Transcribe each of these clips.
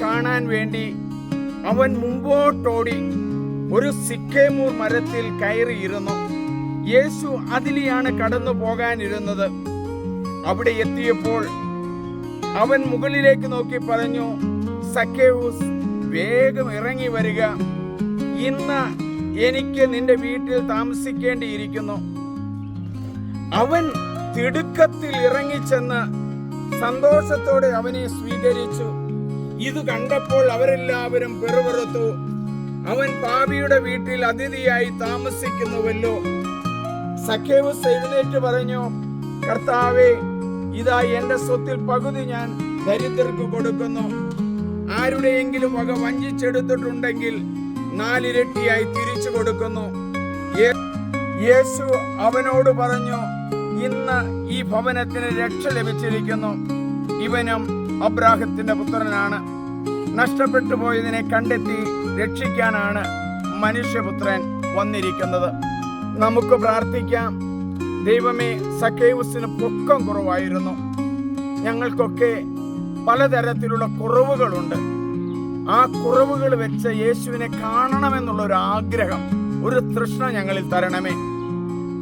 കാണാൻ വേണ്ടി അവൻ മുമ്പോട്ടോടി ഒരു സിക്കേമൂർ മരത്തിൽ കയറിയിരുന്നു. യേശു അതിലെയാണ് കടന്നു പോകാനിരുന്നത്. അവിടെ എത്തിയപ്പോൾ അവൻ മുകളിലേക്ക് നോക്കി പറഞ്ഞു സക്കേവൂസ് വേഗം ഇറങ്ങി വരിക. ഇന്ന് എനിക്ക് നിന്റെ വീട്ടിൽ താമസിക്കേണ്ടിയിരിക്കുന്നു. അവൻ തിടുക്കത്തിൽ ഇറങ്ങിച്ചെന്ന് സന്തോഷത്തോടെ അവനെ സ്വീകരിച്ചു. ഇത് കണ്ടപ്പോൾ അവരെല്ലാവരും പെറുപെറുത്തു. അവൻ പാപിയുടെ വീട്ടിൽ അതിഥിയായി താമസിക്കുന്നുവല്ലോ. സഖേവസ് എഴുന്നേറ്റ് പറഞ്ഞു കർത്താവേ ഇതാ എന്റെ സ്വത്തിൽ പകുതി ഞാൻ ദരിദ്രർക്ക് കൊടുക്കുന്നു. ആരുടെയെങ്കിലും വക വഞ്ചിച്ചെടുത്തിട്ടുണ്ടെങ്കിൽ നാലിരട്ടിയായി തിരിച്ചു കൊടുക്കുന്നു. യേശു അവനോട് പറഞ്ഞു ഇന്ന് ഈ ഭവനത്തിന് രക്ഷ ലഭിച്ചിരിക്കുന്നു. ഇവനും അബ്രാഹത്തിന്റെ പുത്രനാണ്. നഷ്ടപ്പെട്ടു പോയതിനെ കണ്ടെത്തി രക്ഷിക്കാനാണ് മനുഷ്യപുത്രൻ വന്നിരിക്കുന്നത്. നമുക്ക് പ്രാർത്ഥിക്കാം. ദൈവമേ സക്കേവുസിന് പൊക്കം കുറവായിരുന്നു. ഞങ്ങൾക്കൊക്കെ പലതരത്തിലുള്ള കുറവുകളുണ്ട്. ആ കുറവുകൾ വെച്ച് യേശുവിനെ കാണണമെന്നുള്ള ഒരു ആഗ്രഹം ഒരു തൃഷ്ണ ഞങ്ങളിൽ തരണമേ.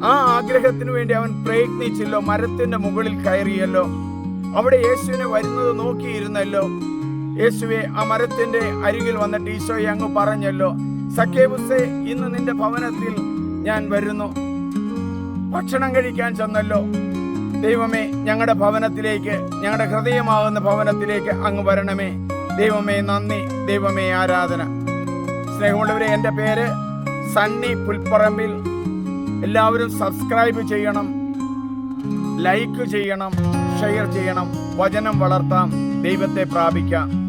ആ ആഗ്രഹത്തിന് വേണ്ടി അവൻ പ്രയത്നിച്ചല്ലോ മരത്തിന്റെ മുകളിൽ കയറിയല്ലോ. അവിടെ യേശുവിനെ വരുന്നത് നോക്കിയിരുന്നല്ലോ. യേശുവെ ആ മരത്തിന്റെ അരികിൽ വന്നിട്ട് ഈശോയെ അങ്ങ് പറഞ്ഞല്ലോ. സഖേബുസേ ഇന്ന് നിന്റെ ഭവനത്തിൽ ഞാൻ വരുന്നു. ഭക്ഷണം കഴിക്കാൻ ചെന്നല്ലോ. ദൈവമേ ഞങ്ങളുടെ ഭവനത്തിലേക്ക് ഞങ്ങളുടെ ഹൃദയമാകുന്ന ഭവനത്തിലേക്ക് അങ്ങ് വരണമേ. ദൈവമേ നന്ദി. ദൈവമേ ആരാധന. സ്നേഹമുള്ളവരെ എന്റെ പേര് സണ്ണി പുൽപ്പറമ്പിൽ. എല്ലാവരും സബ്സ്ക്രൈബ് ചെയ്യണം ലൈക്ക് ചെയ്യണം ഷെയർ ചെയ്യണം വചനം വളർത്താം ദൈവത്തെ പ്രാപിക്കാം.